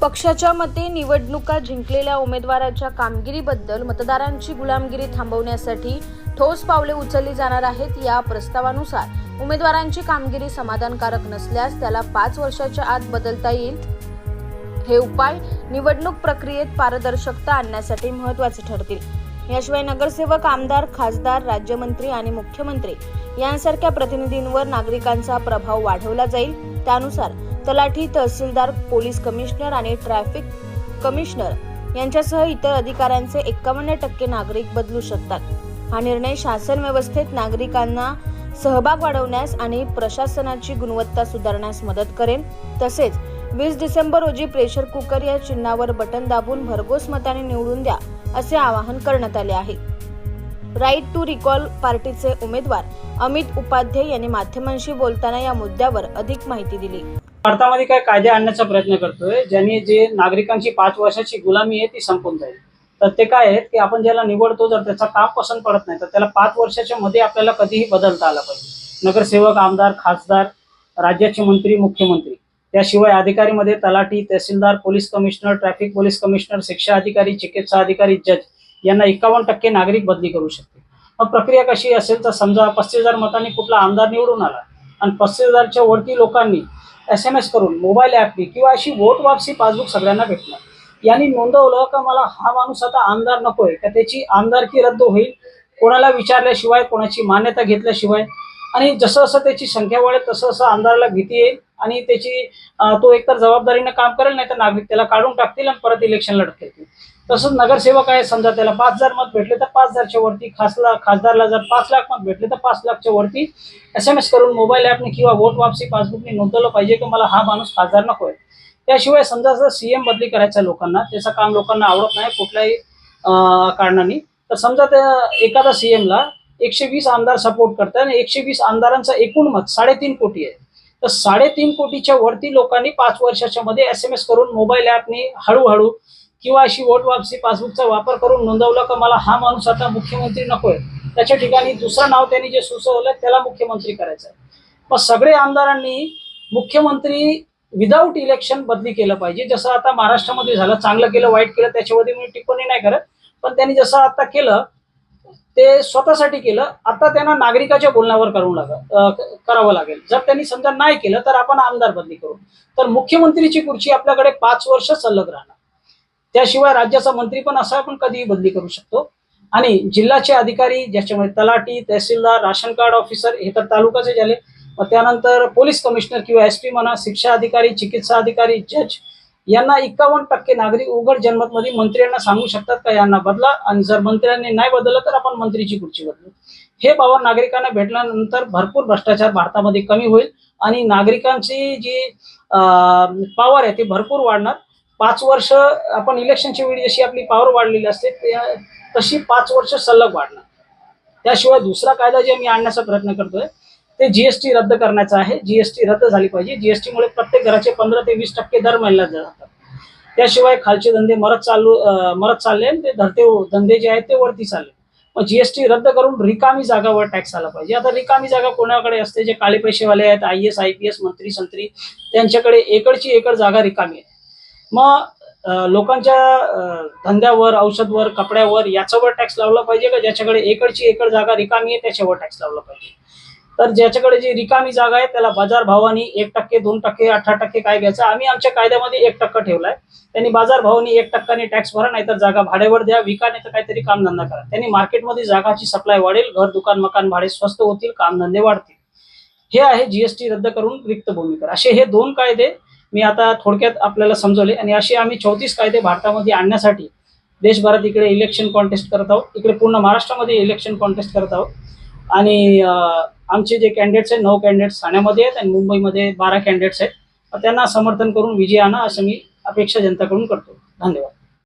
पक्षाच्या मते निवडणुका जिंकलेल्या उमेदवाराच्या कामगिरीबद्दल मतदारांची गुलामगिरी थांबवण्यासाठी ठोस पावले उचलली जाणार आहेत या प्रस्तावानुसार. उमेदवारांची कामगिरी समाधानकारक नसल्यास त्याला पाच वर्षाच्या आत बदलता येईल. हे उपाय निवडणूक प्रक्रियेत पारदर्शकता आणण्यासाठी महत्त्वाचे ठरतील. याशिवाय नगरसेवक आमदार खासदार राज्यमंत्री आणि मुख्यमंत्री यांसारख्या प्रतिनिधींवर नागरिकांचा प्रभाव वाढवला जाईल. त्यानुसार तलाठी तहसीलदार पोलीस कमिशनर आणि ट्रॅफिक कमिशनर यांच्यासह इतर अधिकाऱ्यांचे एक्कावन्न टक्के नागरिक बदलू शकतात. हा निर्णय शासन व्यवस्थेत नागरिकांना सहभाग वाढवण्यास आणि प्रशासनाची गुणवत्ता सुधारण्यास मदत करेल. तसेच वीस डिसेंबर रोजी प्रेशर कुकर या चिन्हावर बटन दाबून भरघोस मताने निवडून द्या असे आवाहन करण्यात आले आहे. राईट टू रिकॉल पार्टीचे उमेदवार अमित उपाध्ये यांनी माध्यमांशी बोलताना या मुद्द्यावर अधिक माहिती दिली. भारतामध्ये काय कायदे आणण्याचा प्रयत्न करतोय ज्यांनी जे नागरिकांची पाच वर्षाची गुलामी आहे ती संपून जाईल. तर ते काय आहेत की आपण ज्याला निवडतो जर त्याचा काम पसंत पडत नाही तर त्याला पाच वर्षाच्या मध्ये आपल्याला कधीही बदलता आला पाहिजे. नगरसेवक आमदार खासदार राज्याचे मंत्री मुख्यमंत्री. त्याशिवाय अधिकारीमध्ये तलाठी तहसीलदार police commissioner traffic police commissioner शिक्षा अधिकारी चिकित्सा अधिकारी जज यांना एकावन्न टक्के नागरिक बदली करू शकते मग प्रक्रिया कशी असेल तर समजा पस्तीस हजार मतांनी कुठला आमदार निवडून आला आणि पस्तीस हजारच्या वरती लोकांनी एस एम एस करून मोबाईल ॲपनी किंवा अशी वोट वापसी पासबुक सगळ्यांना भेटणार. यांनी नोंदवलं का मला हा माणूस आता आमदार नकोय का त्याची आमदारकी रद्द होईल? कोणाला विचारल्याशिवाय कोणाची मान्यता घेतल्याशिवाय? आणि जसं जसं त्याची संख्या वाढेल तसं जसं आमदाराला भीती येईल आणि त्याची तो एकतर जबाबदारीनं काम करेल नाही तर नागरिक त्याला काढून टाकतील आणि परत इलेक्शन ढकलतील तसंच नगरसेवक आहे समजा त्याला पाच हजार मत भेटले तर पाच हजारच्या वरती खासला खासदारला जर पाच लाख मत भेटले तर पाच लाखच्या वरती एस एम एस करून मोबाईल ॲपने किंवा वोट वापसी पासबुकने नोंदवलं पाहिजे की मला हा माणूस खासदार नकोय त्याशिवाय समजा जर सीएम बदली करायचा लोकांना त्याचं काम लोकांना आवडत नाही कुठल्याही कारणाने तर समजा त्या एखादा सीएमला एकशे वीस आमदार सपोर्ट करतात आणि एकशे वीस आमदारांचा एकूण मत साडेतीन कोटी आहे. तर साडेतीन कोटीच्या वरती लोकांनी पाच वर्षाच्या मध्ये एस एम एस करून मोबाईल ॲपने हळूहळू किंवा अशी वोट वापसी पासबुकचा वापर करून नोंदवलं का मला हा माणूस आता मुख्यमंत्री नकोय? त्याच्या ठिकाणी दुसरं नाव त्यांनी जे सुचवलं त्याला मुख्यमंत्री करायचं मग सगळे आमदारांनी मुख्यमंत्री विदाऊट इलेक्शन बदली केलं पाहिजे. जसं आता महाराष्ट्रामध्ये झालं चांगलं केलं वाईट केलं त्याच्यामध्ये मी टिप्पणी नाही करत. पण त्यांनी जसं आता केलं ते स्वतःसाठी केलं. आता त्यांना नागरिकाच्या बोलण्यावर करू लाग करावं लागेल. जर त्यांनी समजा नाही केलं तर आपण आमदार बदली करू. तर मुख्यमंत्रीची खुर्ची आपल्याकडे पाच वर्ष सलग राहणार. त्याशिवाय राज्याचा मंत्री पण असा आपण कधीही बदली करू शकतो. आणि जिल्ह्याचे अधिकारी ज्याच्यामध्ये तलाठी तहसीलदार राशन कार्ड ऑफिसर हे तर तालुकाचे झाले. त्यानंतर पोलीस कमिशनर किंवा एस पी म्हणा शिक्षा अधिकारी चिकित्सा अधिकारी जज यांना एक्कावन्न टक्के नागरिक उघड जनमतमध्ये मंत्र्यांना सांगू शकतात का यांना बदला? आणि जर मंत्र्यांनी नाही बदललं तर आपण मंत्रीची खुर्ची बदलू. हे पॉवर नागरिकांना भेटल्यानंतर भरपूर भ्रष्टाचार भारतामध्ये कमी होईल आणि नागरिकांची जी पॉवर आहे ती भरपूर वाढणार. पाच वर्ष आपण इलेक्शनच्या वेळी जशी आपली पॉवर वाढलेली असते त्या- तशी पाच वर्ष सलग वाढणार. त्याशिवाय दुसरा कायदा जे मी आणण्याचा प्रयत्न करतोय ते जीएसटी रद्द करण्याचा आहे. जीएसटी रद्द झाली पाहिजे. जीएसटी मुळे प्रत्येक घराचे पंधरा ते वीस टक्के दर महिन्याला जातात. त्याशिवाय खालचे धंदे मरत चालू मरत चालले आणि ते धरते धंदे जे आहेत ते वरती चालले. मग जीएसटी रद्द करून रिकामी जागावर टॅक्स आला पाहिजे. आता रिकामी जागा कोणाकडे असते? जे काळे पैसेवाले आहेत I S I P S मंत्री संत्री त्यांच्याकडे एकरची एकड जागा रिकामी आहे. मग लोकांच्या धंद्यावर औषधवर कपड्यावर याच्यावर टॅक्स लावला पाहिजे का? ज्याच्याकडे एकरची एकड जागा रिकामी आहे त्याच्यावर टॅक्स लावला पाहिजे? तर ज्याच्याकडे जी रिकामी जागा आहे त्याला बाजार भावानी एक टक्के दोन टक्के अठरा टक्के काय घ्यायचं? आम्ही आमच्या कायद्यामध्ये एक टक्का ठेवलाय. त्यांनी बाजार भावानी एक टक्काने टॅक्स भरा नाहीतर जागा भाड्यावर द्या विका नाही तर काहीतरी कामधंदा करा. त्यांनी मार्केटमध्ये जागाची सप्लाय वाढेल घर दुकान मकान भाडे स्वस्त होतील कामधंदे वाढतील. हे आहे जीएसटी रद्द करून रिक्त भूमिकर असे हे दोन कायदे मी आता थोडक्यात आपल्याला समजवले. आणि असे आम्ही चौतीस कायदे भारतामध्ये आणण्यासाठी देशभरात इकडे इलेक्शन कॉन्टेस्ट करत आहोत. इकडे पूर्ण महाराष्ट्रामध्ये इलेक्शन कॉन्टेस्ट करत आहोत. आणि आमचे जे कॅन्डिडेट्स आहेत नऊ कॅन्डिडेट्स ठाण्यामध्ये आहेत आणि मुंबईमध्ये बारा कॅन्डिडेट्स आहेत. त्यांना समर्थन करून विजय आणा असं मी अपेक्षा जनताकडून करतो. धन्यवाद.